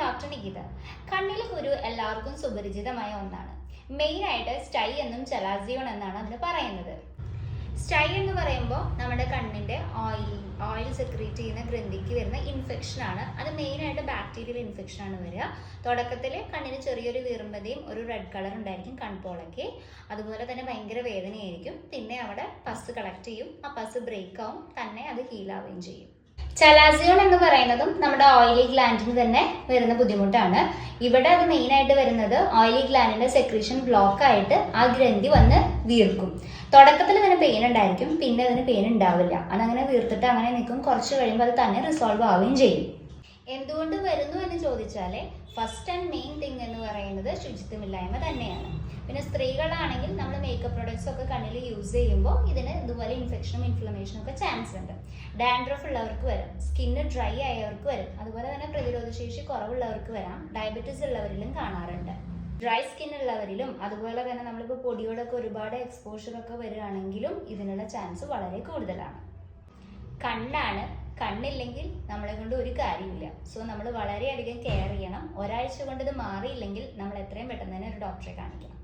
Doctor Nikita കണ്ണിലെ കുരു എല്ലാവർക്കും സുപരിചിതമായ ഒന്നാണ്. മെയിൻ ആയിട്ട് സ്റ്റൈ എന്നും ചലാസിയോൺ എന്നാണ് അതിന് പറയുന്നത്. സ്റ്റൈ എന്ന് പറയുമ്പോൾ നമ്മുടെ കണ്ണിന്റെ ഓയിൽ ഓയിൽ സെക്രീറ്റ് ചെയ്യുന്ന ഗ്രന്ഥിക്ക് വരുന്ന ഇൻഫെക്ഷൻ ആണ്. അത് മെയിനായിട്ട് ബാക്ടീരിയൽ ഇൻഫെക്ഷൻ ആണ് വരിക. തുടക്കത്തിൽ കണ്ണിന് ചെറിയൊരു വീർമ്പതയും ഒരു റെഡ് കളർ ഉണ്ടായിരിക്കും കൺപോളയ്ക്ക്. അതുപോലെ തന്നെ ഭയങ്കര വേദനയായിരിക്കും. പിന്നെ അവിടെ പസ് കളക്ട് ചെയ്യും. ആ പസ് ബ്രേക്ക് ആവും. തന്നെ അത് ഹീലാവുകയും ചെയ്യും. ചലാസിയോൺ എന്ന് പറയുന്നതും നമ്മുടെ ഓയിലി ഗ്ലാൻഡിന് തന്നെ വരുന്ന ബുദ്ധിമുട്ടാണ്. ഇവിടെ അത് മെയിൻ ആയിട്ട് വരുന്നത് ഓയിലി ഗ്ലാൻഡിന്റെ സെക്രീഷൻ ബ്ലോക്ക് ആയിട്ട് ആ ഗ്രന്ഥി വന്ന് വീർക്കും. തുടക്കത്തിൽ ഇതിന് പെയിൻ ഉണ്ടായിരിക്കും പിന്നെ അതിന് പെയിൻ ഉണ്ടാവില്ല. അതങ്ങനെ വീർത്തിട്ട് അങ്ങനെ നിൽക്കും. കുറച്ച് കഴിയുമ്പോൾ അത് തന്നെ റിസോൾവ് ആവുകയും ചെയ്യും. എന്തുകൊണ്ട് വരുന്നു എന്ന് ചോദിച്ചാൽ ഫസ്റ്റ് ആൻഡ് മെയിൻ തിങ് എന്ന് പറയുന്നത് ശുചിത്വമില്ലായ്മ തന്നെയാണ്. പിന്നെ സ്ത്രീകളാണെങ്കിൽ മേക്കപ്പ് പ്രൊഡക്ട്സ് ഒക്കെ കണ്ണിൽ യൂസ് ചെയ്യുമ്പോൾ ഇതിന് ഇതുപോലെ ഇൻഫെക്ഷനും ഇൻഫ്ലമേഷനും ഒക്കെ ചാൻസ് ഉണ്ട്. ഡാൻഡ്രഫ് ഉള്ളവർക്ക് വരും സ്കിന്ന് ഡ്രൈ ആയവർക്ക് വരും അതുപോലെ തന്നെ പ്രതിരോധശേഷി കുറവുള്ളവർക്ക് വരാം ഡയബറ്റീസ് ഉള്ളവരിലും കാണാറുണ്ട്. ഡ്രൈ സ്കിൻ ഉള്ളവരിലും അതുപോലെ തന്നെ നമ്മളിപ്പോൾ പൊടിയോടൊക്കെ ഒരുപാട് എക്സ്പോഷർ ഒക്കെ വരികയാണെങ്കിലും ഇതിനുള്ള ചാൻസ് വളരെ കൂടുതലാണ്. കണ്ണാണ് കണ്ണില്ലെങ്കിൽ നമ്മളെ കൊണ്ട് ഒരു കാര്യമില്ല സോ നമ്മൾ വളരെയധികം കെയർ ചെയ്യണം. ഒരാഴ്ച കൊണ്ട് ഇത് മാറിയില്ലെങ്കിൽ നമ്മൾ എത്രയും പെട്ടെന്ന് തന്നെ ഒരു ഡോക്ടറെ കാണിക്കണം.